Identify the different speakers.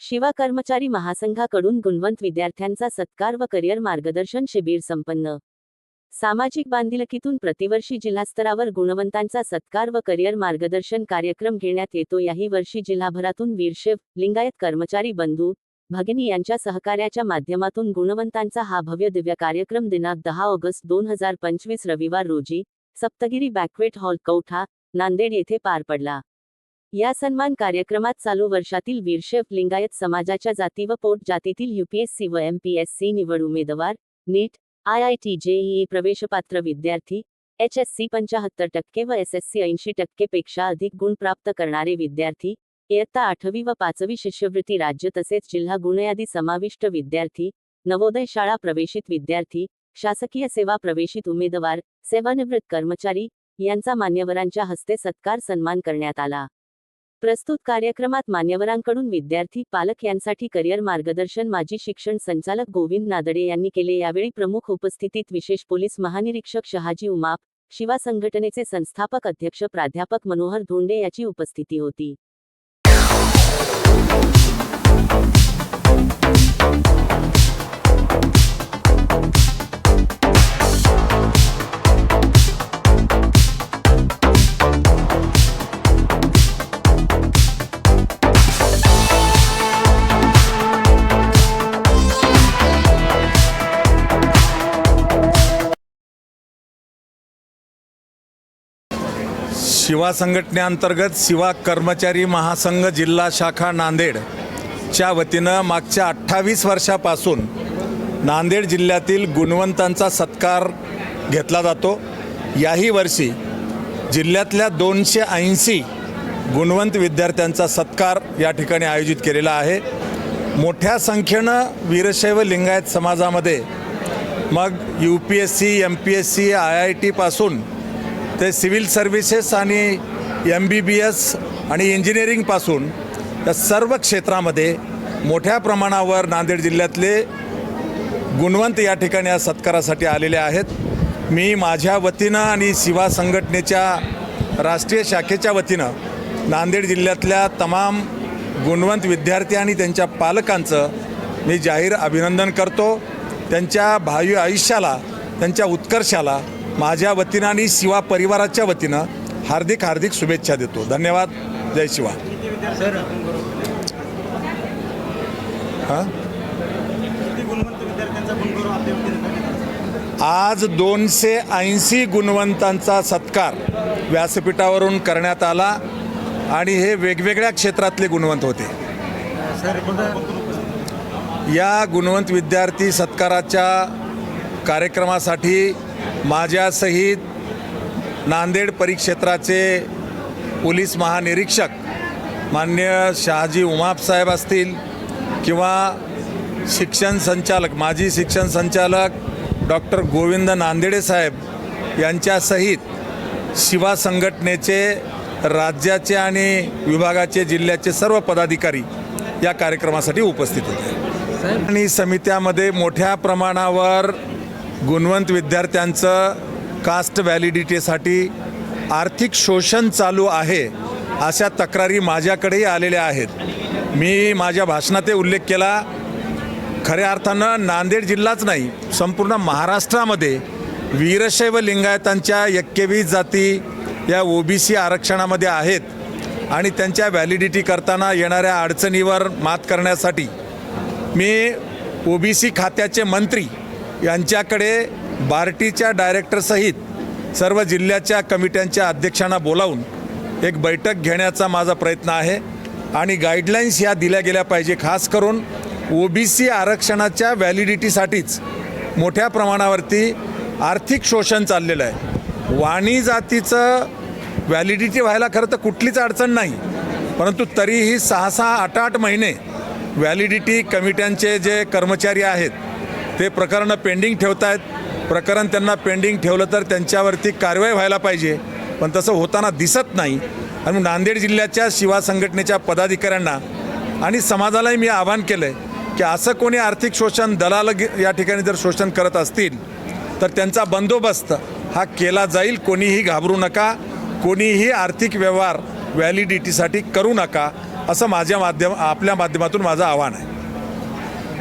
Speaker 1: शिवा कर्मचारी महासंघाकडून गुणवंत विद्यार्थ्यांचा सत्कार व करिअर मार्गदर्शन शिबिर संपन्न. सामाजिक बांधिलकीतून प्रतिवर्षी जिल्हास्तरावर गुणवंतांचा सत्कार व करिअर मार्गदर्शन कार्यक्रम घेण्यात येतो. याही वर्षी जिल्हाभरातून वीरशेव लिंगायत कर्मचारी बंधू भगिनी यांच्या सहकार्याच्या माध्यमातून गुणवंतांचा हा भव्य दिव्य कार्यक्रम दिनांक दहा ऑगस्ट दोन हजार पंचवीस रविवार रोजी सप्तगिरी बॅक्वेट हॉल कौठा नांदेड येथे पार पडला. या सन्मान कार्यक्रमात चालू वर्षातील वीरशैव लिंगायत समाजाच्या जाती व पोट जातीतील युपीएससी व एमपीएससी निवड उमेदवार NEET I I T JEE प्रवेशपात्र विद्यार्थी एच एस सी पंचाहत्तर टक्के व एस एस सी ऐंशी टक्केपेक्षा अधिक गुण प्राप्त करणारे विद्यार्थी इयत्ता आठवी व पाचवी शिष्यवृत्ती राज्य तसेच जिल्हा गुणयादी समाविष्ट विद्यार्थी नवोदय शाळा प्रवेशित विद्यार्थी शासकीय सेवा प्रवेशित उमेदवार सेवानिवृत्त कर्मचारी यांचा मान्यवरांच्या हस्ते सत्कार सन्मान करण्यात आला. प्रस्तुत कार्यक्रमात मान्यवरांकडून विद्यार्थी पालक यांसाठी करिअर मार्गदर्शन माजी शिक्षण संचालक गोविंद नादडे यांनी केले. यावेळी प्रमुख उपस्थितीत विशेष पोलीस महानिरीक्षक शहाजी उमाप शिवा संघटनेचे संस्थापक अध्यक्ष प्राध्यापक मनोहर धोंडे याची उपस्थिती होती.
Speaker 2: शिवा संघटनेअंतर्गत शिवा कर्मचारी महासंघ जिल्हा शाखा नांदेड च्या वतीनं मागच्या अठ्ठावीस वर्षापासून नांदेड जिल्ह्यातील गुणवंतांचा सत्कार घेतला जातो. याही वर्षी जिल्ह्यातल्या दोनशे ऐंशी गुणवंत विद्यार्थ्यांचा सत्कार या ठिकाणी आयोजित केलेला आहे. मोठ्या संख्येनं वीरशैव लिंगायत समाजामध्ये मग U P S C M P S C I I टीपासून ते सिव्हिल सर्व्हिसेस आणि एम बी बी एस आणि इंजिनिअरिंगपासून या सर्व क्षेत्रामध्ये मोठ्या प्रमाणावर नांदेड जिल्ह्यातले गुणवंत या ठिकाणी या सत्कारासाठी आलेले आहेत. मी माझ्या वतीनं आणि शिवा संघटनेच्या राष्ट्रीय शाखेच्या वतीनं नांदेड जिल्ह्यातल्या तमाम गुणवंत विद्यार्थी आणि त्यांच्या पालकांचं मी जाहीर अभिनंदन करतो. त्यांच्या भावी आयुष्याला त्यांच्या उत्कर्षाला माझ्या वतीनं आणि शिवा परिवाराच्या वतीनं हार्दिक हार्दिक शुभेच्छा देतो. धन्यवाद. जय शिवा. हां? आज दोनशे ऐंशी गुणवंतांचा सत्कार व्यासपीठावरून करण्यात आला आणि हे वेगवेगळ्या क्षेत्रातले गुणवंत होते. या गुणवंत विद्यार्थी सत्काराच्या कार्यक्रमासाठी माझ्यासहित नांदेड परिक्षेत्राचे पोलीस महानिरीक्षक मान्य शहाजी उमाप साहेब असतील किंवा शिक्षण संचालक माजी शिक्षण संचालक डॉक्टर गोविंद नांदेडे साहेब यांच्यासहित शिवा संघटनेचे राज्याचे आणि विभागाचे जिल्ह्याचे सर्व पदाधिकारी या कार्यक्रमासाठी उपस्थित होते. आणि समित्यामध्ये मोठ्या प्रमाणावर गुणवंत विद्यार्थ्यांचं कास्ट व्हॅलिडिटीसाठी आर्थिक शोषण चालू आहे अशा तक्रारी माझ्याकडेही आलेल्या आहेत. मी माझ्या भाषणात उल्लेख केला खऱ्या अर्थानं नांदेड जिल्हाच नाही संपूर्ण महाराष्ट्रामध्ये वीरशैव लिंगायतांच्या एक्केवीस जाती या ओबीसी आरक्षणामध्ये आहेत आणि त्यांच्या व्हॅलिडिटी करताना येणाऱ्या अडचणीवर मात करण्यासाठी मी ओबीसी खात्याचे मंत्री यांच्याकडे बार्टीच्या डायरेक्टरसहित सर्व जिल्ह्याच्या कमिट्यांच्या अध्यक्षांना बोलावून एक बैठक घेण्याचा माझा प्रयत्न आहे. आणि गाईडलाईन्स ह्या दिल्या गेल्या पाहिजे खास करून ओ बी सी आरक्षणाच्या व्हॅलिडिटीसाठीच मोठ्या प्रमाणावरती आर्थिक शोषण चाललेलं आहे. वाणी जातीचं व्हॅलिडिटी व्हायला खरं तर कुठलीच अडचण नाही परंतु तरीही सहा सहा आठ आठ महिने व्हॅलिडिटी कमिट्यांचे जे कर्मचारी आहेत ते प्रकरणं पेंडिंग ठेवत आहेत प्रकरण त्यांना पेंडिंग ठेवलं तर त्यांच्यावरती कारवाई व्हायला पाहिजे. पण तसं होताना दिसत नाही. आणि नांदेड जिल्ह्याच्या शिवा संघटनेच्या पदाधिकाऱ्यांना आणि समाजालाही मी आवाहन केलं आहे की असं कोणी आर्थिक शोषण दलाल या ठिकाणी जर शोषण करत असतील तर त्यांचा बंदोबस्त हा केला जाईल. कोणीही घाबरू नका. कोणीही आर्थिक व्यवहार व्हॅलिडिटीसाठी करू नका असं माझ्या माध्यम आपल्या माध्यमातून माझं आव्हान आहे.